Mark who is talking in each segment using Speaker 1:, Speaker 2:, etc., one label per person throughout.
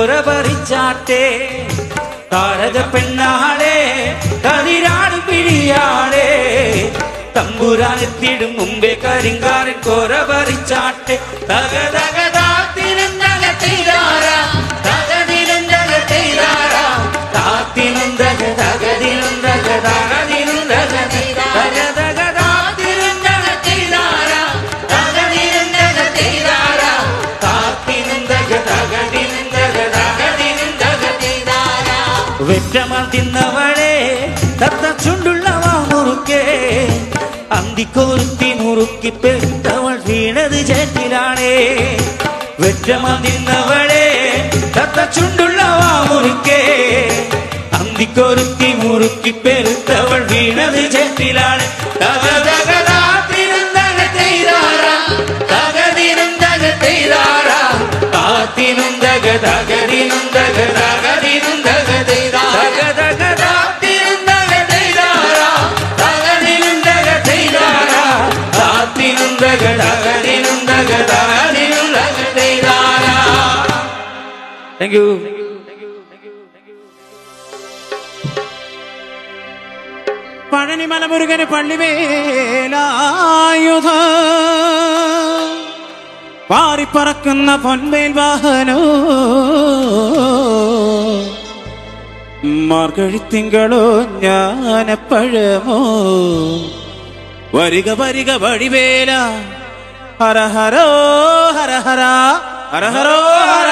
Speaker 1: துறவரிச்சாட்டே தாரத பெண்ணாளே கதிராடு பிடியாளே. தம்புரானத்திடும் மும்பே கரிங்காரன் கோரவரிச்சாட்டே தகதகத തിന്നവളെ തത്ത ചുണ്ടുള്ളവ മുറുക്കേ. അന്തിക്കൊരുത്തി മുറുക്കി പെട്ടവൾ വീണത് ചേറ്റിലാണേ. തത്ത ചുണ്ടുള്ളവ മുറുക്കേ. അന്തിക്കൊരുത്തി മുറുക്കി പെരുത്തവൾ വീണത് ചേറ്റിലാണ്. തക തക താത്തിരുന്തക ചെയ്താരാ താങ്ക് യു
Speaker 2: പഴനി മലമുരുകന് പള്ളിവേലായുധ പാറിപ്പറക്കുന്ന പൊൻമേൽ വാഹനോ. മാർഗഴിത്തിങ്കളോ ഞാനപ്പഴമോ വരിക വരിക വഴിവേല. ഹരഹരോ ഹരഹര. ഹരഹരോ ഹര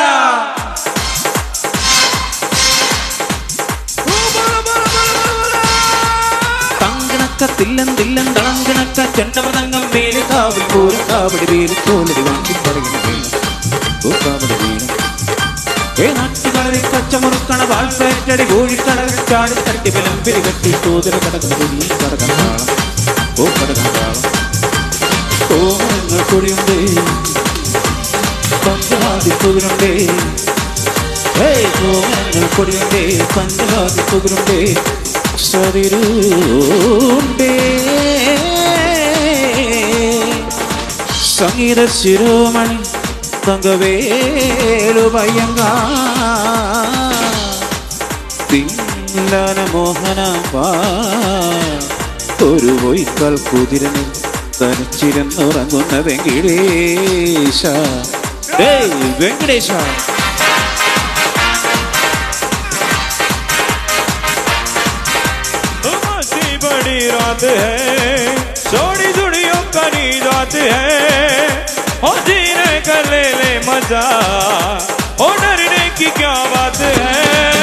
Speaker 2: തങ്കണക്ക തില്ലം തളം തളങ്കണക്ക ചെണ്ടമതങ്കം മേലെ കാവൽ പോലും കാവടി വേലി തോലടി വാങ്ങി പറയുന്ന ഏ നാട്ടുകാരി പച്ചമുറുക്കണ വാൾപ്പേറ്റടി കോഴിക്കടൽ ചാടി തട്ടി ബലം പിരികട്ടി തോതിര കടകട കടകണ്ടാളം ഓ കടകണ്ടാളം ഓമനങ്ങൾ കൊടിയുണ്ടേ പഞ്ചവാദി തുകരുണ്ട് ഏയ് ഓമനങ്ങൾ കൊടിയുണ്ട് പഞ്ചവാദി തുകരുണ്ട് സംഗീത ശിരോമണി തങ്കവേലു പയ്യങ്ക. തില്ലന മോഹന ഒരു പൊയ്ക്കൽ കുതിരന് തനിച്ചിരുന്നുറങ്ങുന്ന വെങ്കിടേശ വെങ്കടേശ.
Speaker 3: बड़ी रात है, सोड़ी जुड़ियों करी रात है। हो जीने का ले ले मज़ा हो डरने की क्या बात है?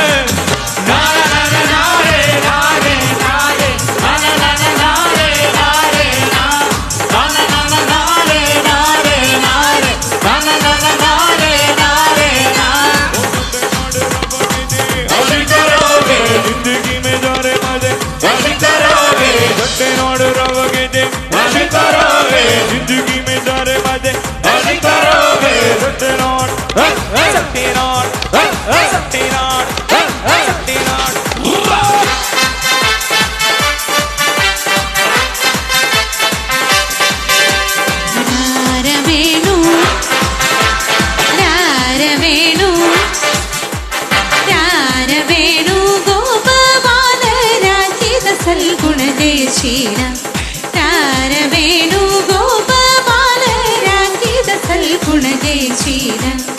Speaker 4: cheating.